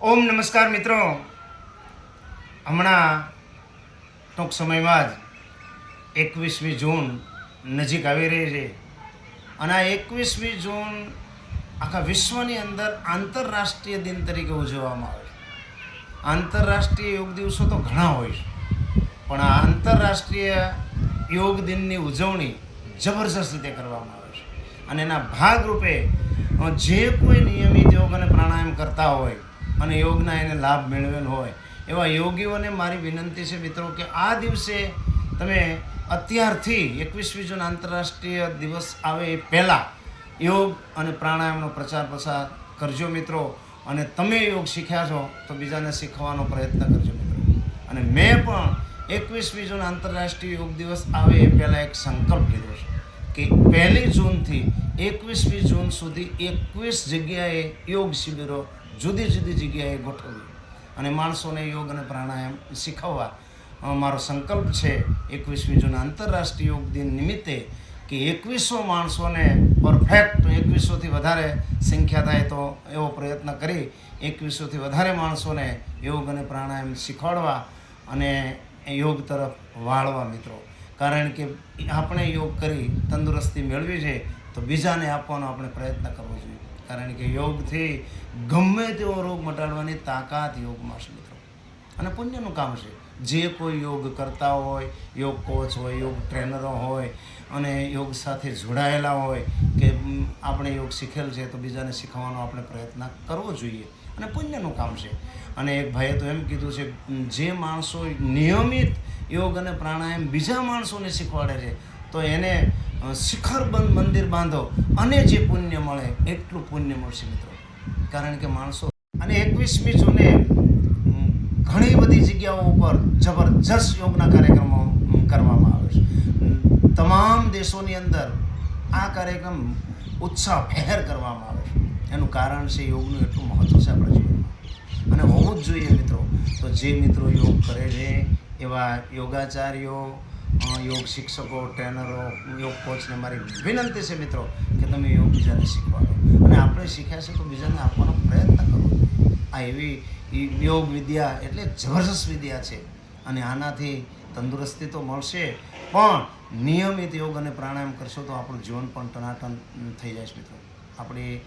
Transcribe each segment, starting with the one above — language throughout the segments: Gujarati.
ઓમ નમસ્કાર મિત્રો. હમણાં ટૂંક સમયમાં જ એકવીસમી જૂન નજીક આવી રહી છે અને આ એકવીસમી જૂન આખા વિશ્વની અંદર આંતરરાષ્ટ્રીય દિન તરીકે ઉજવવામાં આવે છે. આંતરરાષ્ટ્રીય યોગ દિવસો તો ઘણા હોય છે, પણ આ આંતરરાષ્ટ્રીય યોગ દિનની ઉજવણી જબરજસ્ત રીતે કરવામાં આવે છે. અને એના ભાગરૂપે જે કોઈ નિયમિત યોગ અને પ્રાણાયામ કરતા હોય અને યોગના એને લાભ મેળવેલ હોય. એવા યોગીઓને મારી વિનંતી છે મિત્રો કે આ દિવસે તમે અત્યારથી એકવીસમી જૂન આંતરરાષ્ટ્રીય દિવસ આવે એ પહેલાં યોગ અને પ્રાણાયામનો પ્રચાર પ્રસાર કરજો મિત્રો. અને તમે યોગ શીખ્યા છો તો બીજાને શીખવાનો પ્રયત્ન કરજો મિત્રો. અને મેં પણ એકવીસમી જૂન આંતરરાષ્ટ્રીય યોગ દિવસ આવે એ પહેલાં એક સંકલ્પ લીધો છે કે પહેલી જૂનથી એકવીસમી જૂન સુધી એકવીસ જગ્યાએ યોગ શિબિરો જુદી જુદી જગ્યાએ ગોઠવવી અને માણસોને યોગ અને પ્રાણાયામ શીખવવા. મારો સંકલ્પ છે એકવીસમી જૂન આંતરરાષ્ટ્રીય યોગ દિન નિમિત્તે કે એકવીસો માણસોને પરફેક્ટ એકવીસોથી વધારે સંખ્યા થાય તો એવો પ્રયત્ન કરી એકવીસોથી વધારે માણસોને યોગ અને પ્રાણાયામ શીખવાડવા અને યોગ તરફ વાળવા મિત્રો. કારણ કે આપણે યોગ કરી તંદુરસ્તી મેળવી છે તો બીજાને આપવાનો આપણે પ્રયત્ન કરવો જોઈએ. કારણ કે યોગથી ગમે તેવો રોગ મટાડવાની તાકાત યોગમાં છે મિત્રો. અને પુણ્યનું કામ છે. જે કોઈ યોગ કરતા હોય, યોગ કોચ હોય, યોગ ટ્રેનરો હોય, અને યોગ સાથે જોડાયેલા હોય કે આપણે યોગ શીખેલ છે તો બીજાને શીખવાનો આપણે પ્રયત્ન કરવો જોઈએ. અને પુણ્યનું કામ છે. અને એક ભાઈએ તો એમ કીધું છે જે માણસો નિયમિત યોગ અને પ્રાણાયામ બીજા માણસોને શીખવાડે છે, તો એને શિખરબંધ મંદિર બાંધો અને જે પુણ્ય મળે એટલું પુણ્ય મળશે મિત્રો. કારણ કે માણસો અને એકવીસમી જૂને ઘણી બધી જગ્યાઓ ઉપર જબરજસ્ત યોગના કાર્યક્રમો કરવામાં આવે છે. તમામ દેશોની અંદર આ કાર્યક્રમ ઉત્સાહ ફેર કરવામાં આવે છે. એનું કારણ છે યોગનું એટલું મહત્ત્વ છે આપણા જીવનમાં. અને હોવું જ જોઈએ મિત્રો, તો જે મિત્રો યોગ કરે છે, એવા યોગાચાર્યો યોગ શિક્ષકો, ટ્રેનરો યોગ કોચને મારી વિનંતી છે મિત્રો કે તમે યોગ બીજાને શીખવાડો. અને આપણે શીખ્યા છે તો બીજાને આપવાનો પ્રયત્ન કરો. આ એવી યોગ વિદ્યા એટલે જબરજસ્ત વિદ્યા છે. અને આનાથી તંદુરસ્તી તો મળશે, પણ નિયમિત યોગ અને પ્રાણાયામ કરશો તો આપણું જીવન પણ ટનાટન થઈ જાય છે મિત્રો. આપણી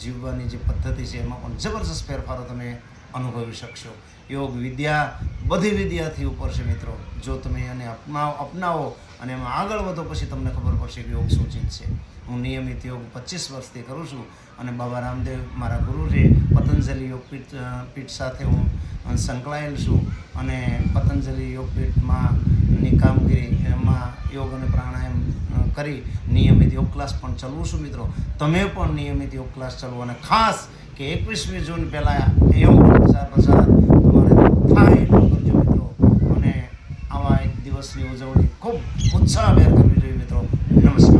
જીવવાની જે પદ્ધતિ છે એમાં પણ જબરજસ્ત ફેરફારો તમે અનુભવી શકશો. યોગ વિદ્યા બધી વિદ્યાથી ઉપર છે મિત્રો. જો તમે એને અપનાવો અપનાવો અને એમાં આગળ વધો પછી તમને ખબર પડશે કે યોગ શું ચીજ છે. હું નિયમિત યોગ પચીસ વર્ષથી કરું છું અને બાબા રામદેવ મારા ગુરુ છે. પતંજલિ યોગપીઠ પીઠ સાથે હું સંકળાયેલ છું અને પતંજલિ યોગપીઠમાં ની કામગીરી, એમાં યોગ અને પ્રાણાયામ કરી નિયમિત યોગ ક્લાસ પણ ચલાવું છું મિત્રો. તમે પણ નિયમિત યોગ ક્લાસ ચલાવો અને ખાસ કે એકવીસમી જૂન પહેલાં એવું પ્રચાર પ્રસાર